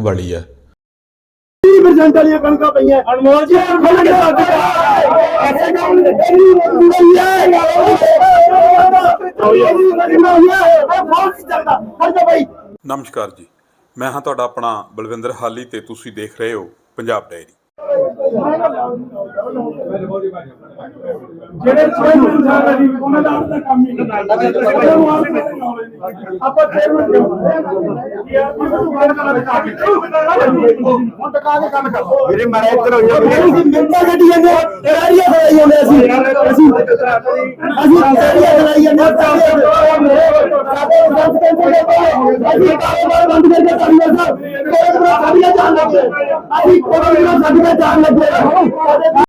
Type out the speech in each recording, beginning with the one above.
ਵਾਲੀ ਹੈ 30% ਵਾਲੀਆਂ ਕਣਕਾਂ ਪਈਆਂ। ਅਨਮੋਲ ਜੀ ਖੋਲ ਕੇ ਦੱਸ ਐਸੇ ਕੰਮ ਨਹੀਂ ਹੋਈ ਹੈ ਨਮਸਕਾਰ ਜੀ। ਮੈਂ ਹਾਂ ਤੁਹਾਡਾ ਆਪਣਾ ਬਲਵਿੰਦਰ ਹਾਲੀ ਤੇ ਤੁਸੀਂ ਦੇਖ ਰਹੇ ਹੋ ਪੰਜਾਬ ਡਾਇਰੀ ਜਿਹੜੇ ਚੇਅਰਮੈਨ ਸਾਹਿਬ ਆ ਜੀ ਉਹਨਾਂ ਦਾ ਆਪਣਾ ਕੰਮ ਹੀ ਕਰਨਾ। ਆਪਾਂ ਚੇਅਰਮੈਨ ਹੁਣ ਟਕਾ ਕੇ ਕੰਮ ਕਰੋ। ਮੇਰੇ ਮਾਰੇ ਇੱਧਰ ਹੋ ਜਾ ਮਿੰਟਾਂ ਕੱਢੀ ਜਾਂਦੇ ਰਾੜੀਆਂ ਖੜਾਈ ਜਾਂਦੇ ਅਸੀਂ। ਅਸੀਂ ਅਸੀਂ ਰਾੜੀਆਂ ਖੜਾਈ ਜਾਂਦੇ ਸਾਡੇ ਸੰਤ ਕਹਿੰਦੇ ਅਸੀਂ ਕਾਰੋਬਾਰ ਬੰਦ ਕਰਕੇ ਕਰੀਏ ਸਰ ਕੋਈ ਬਣਾ ਸਾਡੀਆਂ ਜਾਣ ਲੱਗੇ ਅਸੀਂ ਕੋਈ ਬਣਾ ਸਾਡੀਆਂ ਜਾਣ ਲੱਗੇ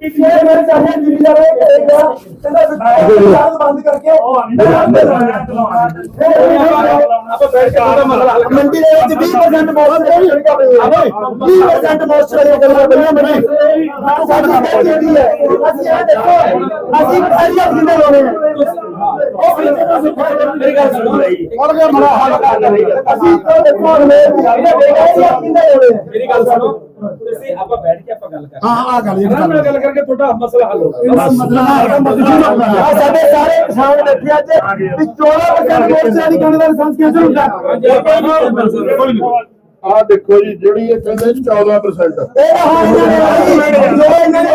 ਪਿਛਲੇ ਮੇਰੇ ਸਾਡੇ ਜਿਮੀਦਾਰ ਕਹੇਗਾ ਕਹਿੰਦਾ ਬੰਦ ਕਰਕੇ। ਆਪਾਂ ਬੈਠ ਕੇ ਸਾਰਾ ਮਸਲਾ ਹੱਲ ਮੰਡੀ ਦੇ ਵਿੱਚ 20% ਮੋਸਟਰ 20% ਮੋਸਟਰ ਇਹ ਗੱਲਾਂ ਬੰਨਿਆ ਮੰਡੀ ਸਾਡਾ ਜਿਹੜੀ ਹੈ। ਅਸੀਂ ਇਹ ਦੇਖੋ ਅਸੀਂ ਸਾਰੀਆਂ ਜਿੰਦੇ ਲੋਨੇ ਨੇ ਉਹ ਮੇਰੇ ਗੱਲ ਸੁਣ। ਰਹੀ ਔਰ ਜੇ ਮਰਾ ਹੱਲ ਕਰ ਰਹੀ ਅਸੀਂ ਤਾਂ ਦੇਖੋ ਮੇਰੀ ਗੱਲ ਸੁਣੋ। ਤੁਸੀਂ ਆਪਾਂ ਬੈਠ ਕੇ ਆਪਾਂ ਗੱਲ ਕਰਾਂਗੇ ਹਾਂ ਆ ਗੱਲ ਇਹ ਨਾਲ ਗੱਲ ਕਰਕੇ ਤੁਹਾਡਾ ਮਸਲਾ ਹੱਲ ਹੋਊਗਾ ਇਹਦਾ ਮਸਲਾ ਹੈ ਮਸਲਾ ਆ ਸਾਡੇ ਸਾਰੇ ਕਿਸਾਨ ਬੈਠੇ ਅੱਜ ਵੀ 14% ਮੋਰਚੇ ਦੀ ਕਣਕ ਦਾ ਲਾਇਸੈਂਸ ਕੈਂਸਲ ਹੁੰਦਾ? ਆ ਦੇਖੋ ਜੀ ਜਿਹੜੀ ਇਹ ਕਹਿੰਦੇ 14% ਇਹ ਹਾਲ ਨੇ ਜੋ ਇਹਨਾਂ ਨੇ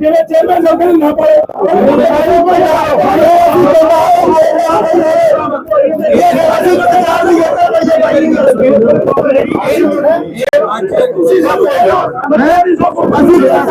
ਜਿਹੜੇ ਚੇਅਰਮੈਨ ਲੋਕਾਂ ਨੂੰ ਨਾ ਪਾਏ ਆਪਾਂ ਕਰਾਂਗੇ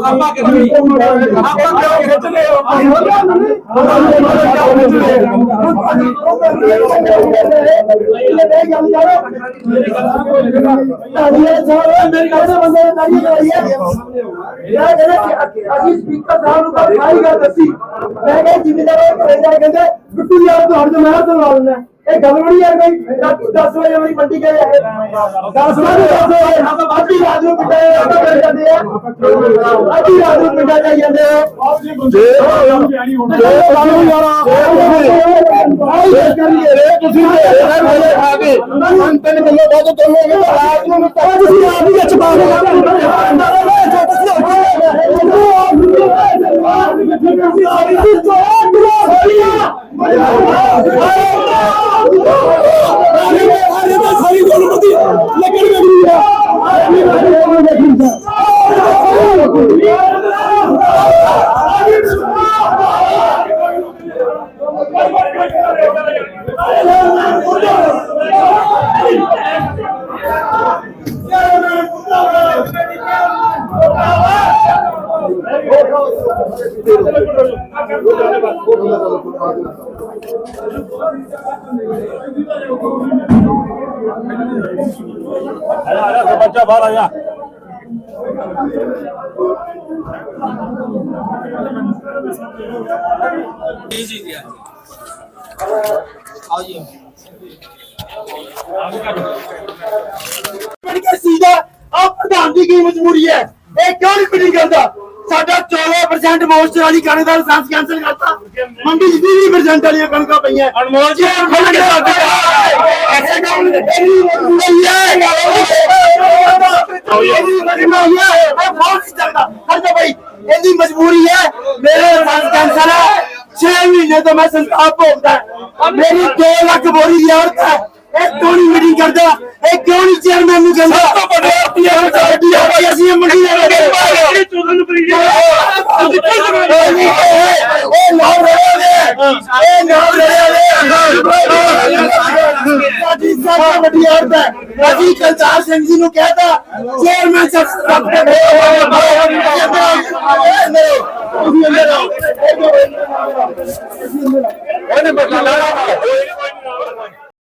ਆਪਾਂ ਕਿਉਂ ਖਿੱਚ ਰਹੇ ਅਸੀਂ ਸਪੀਕਰ ਸਾਹਿਬ ਨੂੰ ਸਾਰੀ ਗੱਲ ਦੱਸੀ ਮੈਂ ਕਿਹਾ ਜ਼ਿਮੀਦਾਰ ਕਹਿੰਦੇ ਬਿੱਟੂ ਯਾਰ ਤੁਹਾਡੇ ਤੋਂ ਮੈਂ ਕਰਵਾ ਦਿੰਦਾ ਇਹ ਗੱਲ ਬਣੀ ਯਾਰ ਰਾਤੀ 10 ਵਜੇ ਮੇਰੀ ਮੰਡੀ ਗਏ 10 ਵਜੇ 10 ਵਜੇ ਆਪਾਂ ਅੱਧੀ ਰਾਤ ਨੂੰ ਪਿੰਡਾਂ ਆਪਾਂ ਬੈਠ ਜਾਂਦੇ ਆ ਅੱਧੀ ਰਾਤ ਨੂੰ ਪਿੰਡਾਂ ਆਈ ਜਾਂਦੇ ਆ ਜੇ ਜੇ ਸਾਨੂੰ ਯਾਰਾ ਕਰੀਏ ਰੇ ਤੁਸੀਂ ਮੇਰੇ ਖਾ ਕੇ ਤਿੰਨ ਕਿਲੋ ਵੱਧ ਤੋਲੋਗੇ ਤਾਂ ਰਾਤ ਨੂੰ ਤੁਸੀਂ ਆਪ ਹੀ ਵਿੱਚ ਪਾ ਸਾਰੀ ਗੋਲਮਤੀ ਲੱਗਣ ਲੱਗੀ ਬੱਚਾ ਬਾਹਰ ਆ ਜਾ ਬਣ ਕੇ ਸੀਦਾ ਆ ਪ੍ਰਧਾਨ ਦੀ? ਕੀ ਮਜਬੂਰੀ ਹੈ ਇਹ ਕਿਉਂ ਨਹੀਂ ਕਰਦਾ ਸਾਡਾ 14% ਮੋਸਟਰ ਵਾਲੀ ਕਣਕ ਦਾ ਲਾਇਸੈਂਸ ਕੈਂਸਲ ਕਰਤਾ। ਮੰਡੀ 'ਚ 20% ਵਾਲੀਆਂ ਕਣਕਾਂ ਪਈਆਂ। ਅਨਮੋਲ ਜੀ ਖੁੱਲ ਕੇ ਸਾਡੇ ਐਸੇ ਕੰਮ ਨਹੀਂ ਹੈ ਬਹੁਤ ਚੱਲਦਾ। ਹਰਜਾ ਭਾਈ ਇਹਦੀ ਮਜਬੂਰੀ ਹੈ। ਮੇਰੇ ਲਾਇਸੈਂਸ ਕੈਂਸਲ ਹੈ। 6 ਮਹੀਨੇ ਤੋਂ ਮੈਂ ਸੰਤਾਪ ਭੋਗਦਾ। ਮੇਰੀ 2 ਲੱਖ ਬੋਰੀ ਦੀ ਔਰਤ ਹੈ। ਇਹ ਕਿਉਂ ਨਹੀਂ ਮੀਟਿੰਗ ਕਰਦਾ? ਇਹ ਕਿਉਂ ਨਹੀਂ ਚੇਅਰਮੈਨ ਨੂੰ ਕਹਿੰਦਾ? ਸਭ ਤੋਂ ਵੱਡੇ ਪੀਆਰ ਸਾਡੀ ਆ ਭਾਈ ਅਸੀਂ ਇਹ ਮੰਡੀ ਲੈ ਕੇ ਇਹ ਚੋਦਨ ਪ੍ਰੀਤ ਇਹ ਨਾਮ ਰੜਿਆ ਦੇ ਇਹ ਨਾਮ ਰੜਿਆ ਦੇ ਸਾਡੀ ਸਭ ਤੋਂ ਵੱਡੀ ਔਰਤ ਹੈ। ਅਸੀਂ ਕਲਤਾਰ ਸਿੰਘ ਜੀ ਨੂੰ ਕਹਿਤਾ ਚੇਅਰਮੈਨ ਸਭ ਸਭ ਤੇ ਉਹਨੇ ਬਦਲਾ